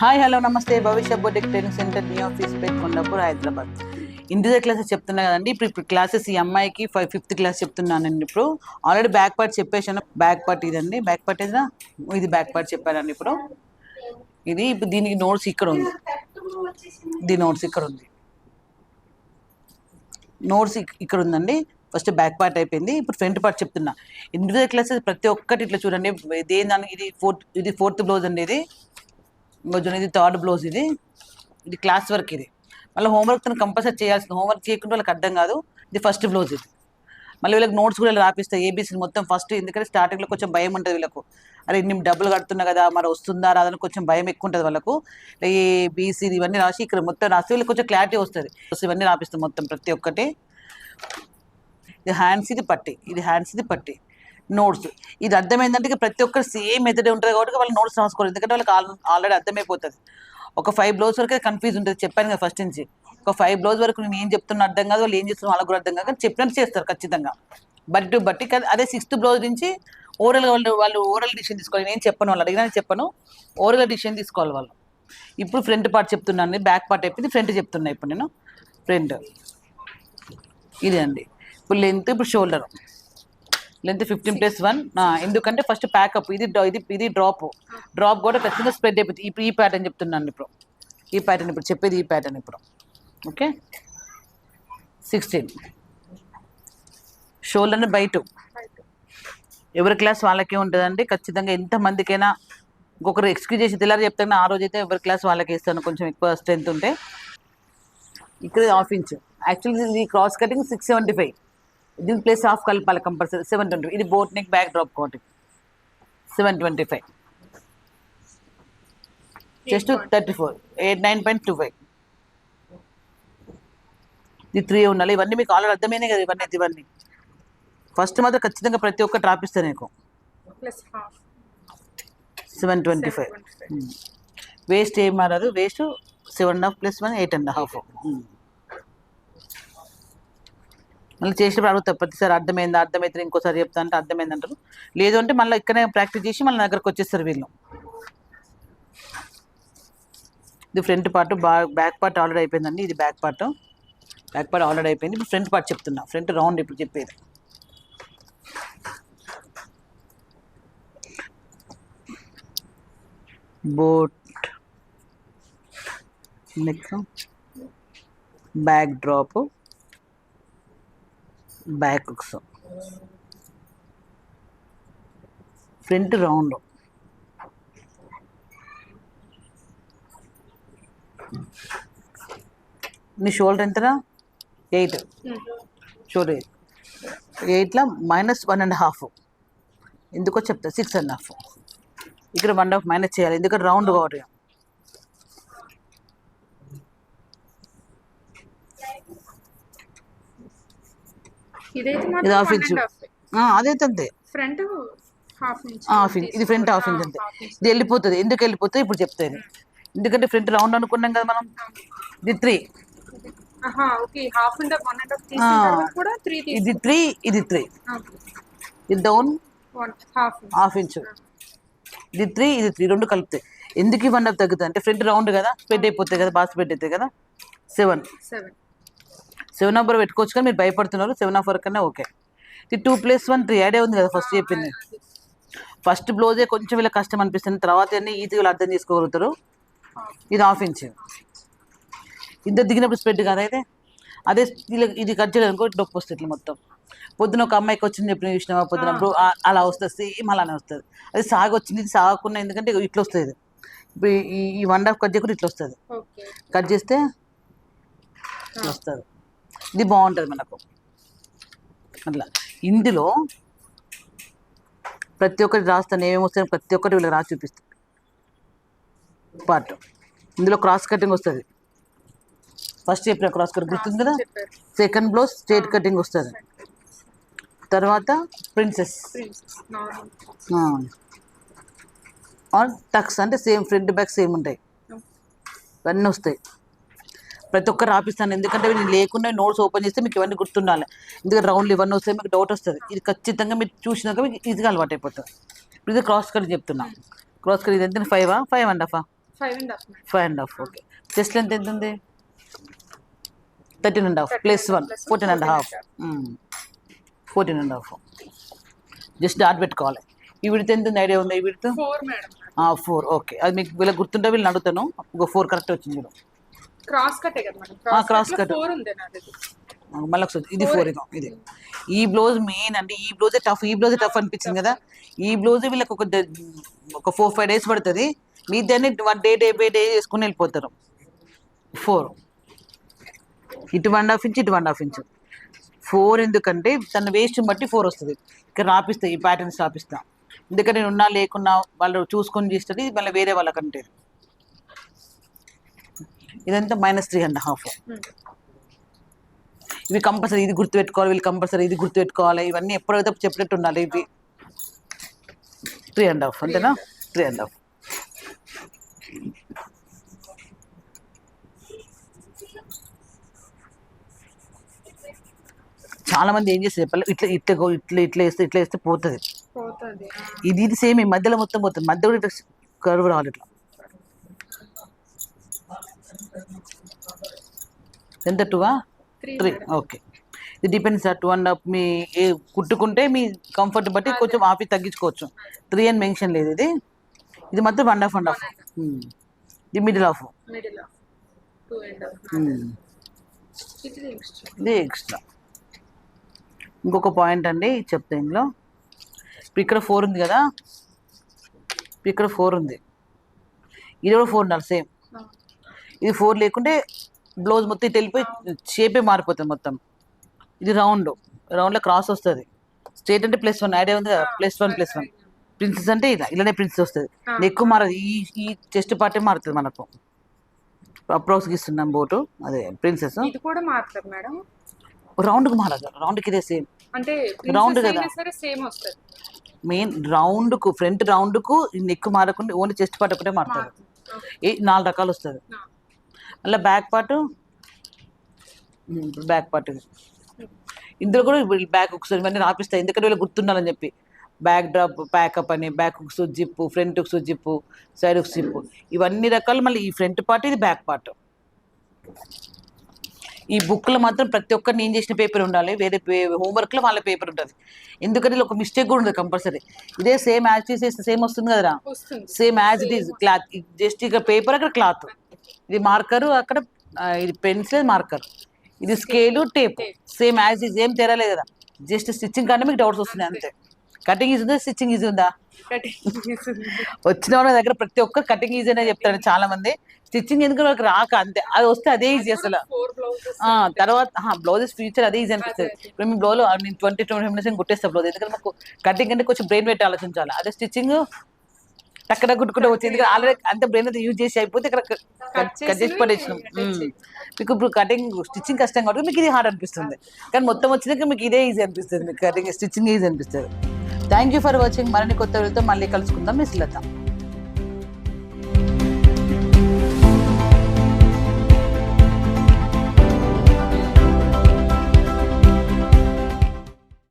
Hi hello నమస్తే. Bhavishya boutique training centre new office పేట్ Kondapur Hyderabad. Individual classes చెప్తున్నా కదండి. ఇప్పుడు ఇప్పుడు క్లాసెస్ ఈ అమ్మాయికి ఫైవ్ ఫిఫ్త్ క్లాస్ చెప్తున్నానండి ఇప్పుడు. ఆల్రెడీ బ్యాక్ పార్ట్ చెప్పేసాను బ్యాక్ పార్ట్ ఇదండి. బ్యాక్ పార్ట్ ఏదా? ఇది బ్యాక్ పార్ట్ చెప్పానండి ఇప్పుడు. ఇది ఇప్పుడు దీనికి నోట్స్ ఇక్కడ ఉంది. దీని నోట్స్ ఇక్కడ ఉంది. నోట్స్ ఇక్కడ ఉందండి. ఫస్ట్ బ్యాక్ పార్ట్ అయిపోయింది. ఇప్పుడు ఫ్రంట్ పార్ట్ చెప్తున్నా. ఇండివిజువల్ క్లాసెస్ ప్రతి ఒక్కటి ఇట్లా చూడండి. దేని దానికి ఇది ఫోర్త్ ఇది ఫోర్త్ బ్లౌజ్ అండి ఇది. ఇంకొంచెం ఇది థర్డ్ బ్లౌజ్ ఇది. ఇది క్లాస్ వర్క్ ఇది. మళ్ళీ హోంవర్క్ తను కంపల్సరీ చేయాల్సింది. హోంవర్క్ చేయకుండా వాళ్ళకి అర్థం కాదు. ఇది ఫస్ట్ బ్లౌజ్ ఇది. మళ్ళీ వీళ్ళకి నోట్స్ కూడా రాపిస్తాయి ఏబీసీ మొత్తం ఫస్ట్ ఎందుకంటే స్టార్టింగ్లో కొంచెం భయం ఉంటుంది వీళ్ళకు. అరే నేను డబ్బులు కడుతున్నా కదా మరి వస్తుందా రాదని కొంచెం భయం ఎక్కువ ఉంటుంది వాళ్ళకు. ఏ బీసీ ఇవన్నీ రాసి ఇక్కడ మొత్తం రాస్తే వీళ్ళకి కొంచెం క్లారిటీ వస్తుంది. ఇవన్నీ రాపిస్తాం మొత్తం ప్రతి ఒక్కటి. ఇది హ్యాండ్స్ ఇది పట్టి. ఇది హ్యాండ్స్ ఇది పట్టి. నోట్స్. ఇది అర్థమైందంటే ప్రతి ఒక్కరు సేమ్ మెథడే ఉంటుంది కాబట్టి వాళ్ళు నోట్స్ రాసుకోరు. ఎందుకంటే వాళ్ళకి ఆల్రెడీ అర్థమైపోతుంది. ఒక ఫైవ్ బ్లౌజ్ వరకు కన్ఫ్యూజ్ ఉంటుంది. చెప్పాను కదా ఫస్ట్ నుంచి. ఒక ఫైవ్ బ్లౌజ్ వరకు నేను ఏం చెప్తున్నా అర్థం కాదు. వాళ్ళు ఏం చేస్తున్నా వాళ్ళకు కూడా అర్థం కాదు. కానీ చెప్పినట్టు చేస్తారు ఖచ్చితంగా. బట్ టు బట్టి అదే సిక్స్త్ బ్లౌజ్ నుంచి ఓరల్ వాళ్ళు వాళ్ళు ఓరల్ డిసిషన్ తీసుకోవాలి. నేను చెప్పను వాళ్ళు అడిగినా చెప్పను. ఓరల్ డిసిషన్ తీసుకోవాలి వాళ్ళు. ఇప్పుడు ఫ్రంట్ పార్ట్ చెప్తున్నాను బ్యాక్ పార్ట్ అయిపోయింది. ఫ్రంట్ చెప్తున్నా ఇప్పుడు నేను. ఫ్రంట్. ఇదే అండి. ఇప్పుడు లెంత్ ఇప్పుడు shoulder. Length fifteen plus one. ఎందుకంటే ఫస్ట్ ప్యాకప్. ఇది ఇది ఇది డ్రాప్. డ్రాప్ కూడా ఖచ్చితంగా స్ప్రెడ్ అయిపోతుంది. ఇప్పుడు ఈ ప్యాటర్న్ చెప్తున్నాను ఇప్పుడు. ఈ ప్యాటర్న్ ఇప్పుడు చెప్పేది ఈ ప్యాటర్న్ ఇప్పుడు. ఓకే? సిక్స్టీన్ షోల్డర్ని బై టూ ఎవరి క్లాస్ వాళ్ళకే ఉంటుందండి. ఖచ్చితంగా ఎంతమందికైనా ఇంకొకరు ఎక్స్క్యూజ్ చేసి తెల్లారి చెప్తాను. ఆ రోజు అయితే ఎవరి క్లాస్ వాళ్ళకి ఇస్తాను. కొంచెం ఎక్కువ స్ట్రెంత్ ఉంటే. ఇక్కడ హాఫ్ ఇంచ్. యాక్చువల్లీ ఇది cross cutting six seventy five దీని ప్లేస్ ఆఫ్ కలపాలి కంపల్సరీ సెవెన్ ట్వంటీ ఇది boat neck back drop coating seven twenty five just thirty four eight nine point two five ఇది త్రీ ఉండాలి. ఇవన్నీ మీకు ఆల్రెడీ అర్థమైనాయి కదా ఇవన్నీ ఇవన్నీ. ఫస్ట్ మాత్రం ఖచ్చితంగా ప్రతి ఒక్కటి రాపిస్తాను నీకు. సెవెన్ ట్వంటీ ఫైవ్ వేస్ట్ ఏం మారదు. Waist seven and half plus one eight and half మళ్ళీ చేసినప్పుడు అడుగుతా ప్రతిసారి అర్థమైందా అర్థమైతే ఇంకోసారి చెప్తా అంటే అర్థమైంది అంటారు లేదు అంటే మళ్ళీ ఇక్కడే ప్రాక్టీస్ చేసి మళ్ళీ నా దగ్గరకు వచ్చేస్తారు వీళ్ళు. ఇది ఫ్రంట్ పార్ట్ బా బ్యాక్ పార్ట్ ఆల్రెడీ అయిపోయిందండి ఇది back part. Back part already అయిపోయింది ఇప్పుడు ఫ్రంట్ పార్ట్ చెప్తున్నా ఫ్రంట్ రౌండ్ ఇప్పుడు చెప్పేది. Boat neck back drop. Back hooks front round. నీ షోల్డర్ ఎంతనా ఎయిట్. Shoulder eight. ఎయిట్లో మైనస్ వన్ అండ్ హాఫ్. ఎందుకో చెప్తా సిక్స్ అండ్ హాఫ్. ఇక్కడ వన్ హాఫ్ మైనస్ చేయాలి ఎందుకంటే రౌండ్ కాబట్టి. ఇది హాఫ్ ఇంచ్. అదే అంతే. ఫ్రంట్ హాఫ్ ఇంచ్ ఇది ఫ్రంట్ హాఫ్ ఇంచ్ అంతే. ఇది వెళ్ళిపోతుంది. ఎందుకు వెళ్ళిపోతుంది? ఇప్పుడు చెప్తాను. ఎందుకంటే ఫ్రంట్ రౌండ్ అనుకున్నాం కదా మనం. ఇది త్రీ. ఇది త్రీ ఇది త్రీ. ఇది డౌన్ హాఫ్ ఇంచ్. ఇది త్రీ ఇది త్రీ. రెండు కలుపుతాయి. ఎందుకు ఇవన్నీ తగ్గుతుంది? అంటే ఫ్రంట్ రౌండ్ కదా. స్ప్రెడ్ అయిపోతాయి కదా. బాగా స్ప్రెడ్ అవుతాయి కదా. సెవెన్ సెవెన్ సెవెన్ నెంబర్ పెట్టుకోవచ్చు కానీ మీరు భయపడుతున్నారు సెవెన్ ఆఫ్ వరకు కన్నా ఓకే. ఇది two plus one three idea ఉంది కదా ఫస్ట్ చెప్పింది. ఫస్ట్ బ్లౌజే కొంచెం వీళ్ళకి కష్టం అనిపిస్తుంది. తర్వాత అన్ని ఈజీగా అర్థం చేసుకోగలుగుతారు. ఇది హాఫ్ ఇంచ్. ఇద్దరు దిగినప్పుడు స్ప్రెడ్ కాదు అయితే? అదే ఇది కట్ చేయడం అనుకో నొప్పి వస్తుంది ఇట్లా మొత్తం. పొద్దున ఒక అమ్మాయికి వచ్చింది చెప్పిన చూసినావా పొద్దున అలా వస్తుంది సేమ్ అలానే వస్తుంది. అది సాగు వచ్చింది ఇది సాగకుండా ఎందుకంటే ఇట్లా వస్తుంది ఇది. ఇప్పుడు ఈ ఈ వన్ హాఫ్ కట్ చేయకుండా ఇట్లా వస్తుంది. కట్ చేస్తే వస్తుంది. ఇది బాగుంటుంది మనకు. అట్లా. ఇందులో ప్రతి ఒక్కటి రాస్తాను ఏమేమి వస్తాయో ప్రతి ఒక్కటి వీళ్ళకి రాసి చూపిస్తాను పార్ట్. ఇందులో క్రాస్ కటింగ్ వస్తుంది. ఫస్ట్ చెప్పిన క్రాస్ కటింగ్ గుర్తుంది కదా? సెకండ్ బ్లౌజ్ స్ట్రేట్ కటింగ్ వస్తుంది. తర్వాత ప్రిన్సెస్. ఆర్ టక్స్ అంటే సేమ్ ఫ్రంట్ బ్యాక్ సేమ్ ఉంటాయి. ఇవన్నీ వస్తాయి. ప్రతి ఒక్కరు రాపిస్తాను. ఎందుకంటే నేను లేకుండా నోట్స్ ఓపెన్ చేస్తే మీకు ఇవన్నీ గుర్తుండాలి. ఎందుకంటే రౌండ్లు ఇవన్నీ వస్తే మీకు డౌట్ వస్తుంది. ఇది ఖచ్చితంగా మీరు చూసినాక మీకు ఈజీగా అలవాటు అయిపోతుంది. ఇప్పుడు ఇది క్రాస్ కట్ చెప్తున్నా. క్రాస్ కట్ ఇది ఎంత? ఫైవా? Five and హాఫా? Five and half okay. Chest length ఎంత ఉంది? Thirteen and half. Plus one. Fourteen and 14 half. Fourteen and half. Just dot పెట్టుకోవాలి. ఈ విడితే ఎంత ఐడియా ఉందా ఈ విడితే? Four okay. అది మీకు వీళ్ళకి గుర్తుంటే వీళ్ళని అడుగుతాను. ఇంకో ఫోర్ కరెక్ట్ వచ్చింది క్రాస్ కట్టే కదా మేడం? cross cut. ఫోర్ ఉంది నాది మళ్ళీ ఇది ఫోర్ ఇదో ఇది. ఈ బ్లౌజ్ మెయిన్ అంటే ఈ బ్లౌజే టఫ్ ఈ బ్లౌజే టఫ్ అనిపించింది కదా? ఈ బ్లౌజ్ వీళ్ళకి ఒక ఒక ఫోర్ ఫైవ్ డేస్ పడుతుంది. మీ దాన్ని one day day by day చేసుకుని వెళ్ళిపోతారు. ఫోర్ ఇటు వన్ హాఫ్ ఇంచ్ ఇటు వన్ హాఫ్ ఇంచ్ ఫోర్ ఎందుకంటే తన వేస్ట్ బట్టి ఫోర్ వస్తుంది. ఇక్కడ రాపిస్తా ఈ ప్యాటర్న్స్ రాపిస్తా. ఎందుకంటే నేను ఉన్నా లేకున్నా వాళ్ళు చూసుకొని చేస్తుంది మళ్ళీ వేరే వాళ్ళకంటే. ఇదంతా మైనస్ త్రీ అండ్ హాఫ్ ఇవి కంపల్సరీ ఇది గుర్తుపెట్టుకోవాలి వీళ్ళు కంపల్సరీ ఇది గుర్తుపెట్టుకోవాలి ఇవన్నీ ఎప్పుడైతే చెప్పినట్టు ఉండాలి ఇవి. త్రీ అండ్ హాఫ్ అంతేనా? త్రీ అండ్ హాఫ్ చాలా మంది ఏం చేస్తారు చెప్పాలి? ఇట్లా ఇట్లా ఇట్లా ఇట్లా వేస్తే ఇట్లా వేస్తే పోతుంది. పోతుంది ఇది ఇది సేమ్ ఈ మధ్యలో మొత్తం పోతుంది. మధ్య కూడా ఇట్లా కర్వ్ రావాలి ఇట్లా. ఎంత టూవా? Three okay. ఇది depends sir two and half మీ ఏ కుట్టుకుంటే మీ కంఫర్ట్ బట్టి కొంచెం ఆఫీ తగ్గించుకోవచ్చు. త్రీ అని మెన్షన్ లేదు ఇది. ఇది మాత్రం వన్ హాఫ్ అండ్ హాఫ్ ఇది మిడిల్ హాఫ్ Hmm. ఇది ఎక్స్ట్రా ఇంకొక పాయింట్ అండి చెప్తా ఇందులో. ఇప్పుడు ఇక్కడ ఫోర్ ఉంది కదా? ఇప్పుడు ఇక్కడ ఫోర్ ఉంది. ఇది కూడా ఫోర్ ఉండాలి సేమ్ ఇది ఫోర్ లేకుంటే బ్లౌజ్ మొత్తం వెళ్ళిపోయి షేపే మారిపోతుంది మొత్తం. ఇది రౌండ్ రౌండ్లో క్రాస్ వస్తుంది. స్ట్రేట్ అంటే ప్లస్ వన్ ఐడియా ఉంది కదా plus one plus one. Princess అంటే ఇలా ఇలానే ప్రిన్సెస్ వస్తుంది. ఎక్కువ మారదు. ఈ ఈ చెస్ట్ పార్టే మారుతుంది మనకు. అప్రోక్స్కి ఇస్తున్నాం బోటు అదే ప్రిన్సెస్. ఇది కూడా మారుతుంది మేడం. రౌండ్కి మారదు. రౌండ్కి ఇదే సేమ్. అంటే princess కదా. సేమ్ వస్తుంది. మెయిన్ రౌండ్కు ఫ్రంట్ రౌండ్కు నెక్ మారకుండా ఓన్లీ చెస్ట్ పార్ట్ ఒకటే మారుతుంది. ఏ నాలుగు రకాలు వస్తుంది. మళ్ళీ బ్యాక్ పార్ట్? Back part. ఇది ఇందులో కూడా బ్యాక్ హుక్స్ ఇవన్నీ రాపిస్తాయి ఎందుకంటే వీళ్ళు గుర్తుండాలని చెప్పి. బ్యాక్ డ్రాప్ ప్యాకప్ అని back hooks zip front hooks zip side hooks zip. ఇవన్నీ రకాలు మళ్ళీ ఈ ఫ్రంట్ పార్ట్ ఇది బ్యాక్ పార్ట్. ఈ బుక్లో మాత్రం ప్రతి ఒక్కరు నేను చేసిన పేపర్ ఉండాలి? వేరే హోంవర్క్లో వాళ్ళ పేపర్ ఉంటుంది. ఎందుకంటే ఒక మిస్టేక్ కూడా ఉంటుంది కంపల్సరీ. ఇదే సేమ్ యాజ్ చేస్తే సేమ్ వస్తుంది కదరా? Same as it is cloth just ఇక పేపర్ అక్కడ క్లాత్. ఇది మార్కరు అక్కడ ఇది పెన్సిల్ మార్కర్. ఇది scale tape. Same as is ఏం తెరలేదు కదా. జస్ట్ స్టిచ్చింగ్ కంటే మీకు డౌట్స్ వస్తున్నాయి అంతే. కటింగ్ ఈజీ ఉందా? స్టిచ్చింగ్ ఈజీ ఉందా? వచ్చిన వాళ్ళ దగ్గర ప్రతి ఒక్క కటింగ్ ఈజీ అనే చెప్తారు చాలా మంది స్టిచ్చింగ్ ఎందుకు వాళ్ళకి రాక అంతే. అది వస్తే అదే ఈజీ అసలు. తర్వాత బ్లౌజెస్ ఫ్యూచర్ అదే ఈజీ అనిపిస్తుంది. ఇప్పుడు మేము బ్లౌజ్ నేను ట్వంటీ ట్వంటీ మినిట్స్ కుట్టేస్తా బ్లౌజ్ ఎందుకంటే మాకు కటింగ్ అంటే కొంచెం బ్రెయిన్ పెట్టి ఆలోచించాలి. అదే స్టిచ్చింగ్ టక్కడ కుట్టుకుంటే వచ్చింది ఆల్రెడీ అంత బ్రెయిన్ అయితే యూజ్ చేసి అయిపోతే ఇక్కడ కట్ చేసి పడేసినాం. మీకు ఇప్పుడు కటింగ్ స్టిచ్చింగ్ కష్టం కాబట్టి మీకు ఇది హార్డ్ అనిపిస్తుంది. కానీ మొత్తం వచ్చినాక మీకు ఇదే ఈజీ అనిపిస్తుంది. మీకు కటింగ్ స్టిచ్చింగ్ ఈజీ అనిపిస్తుంది. థ్యాంక్ యూ ఫర్ వాచింగ్ మరిన్ని కొత్త వీడియోతో మళ్ళీ కలుసుకుందాం. మిస్ లత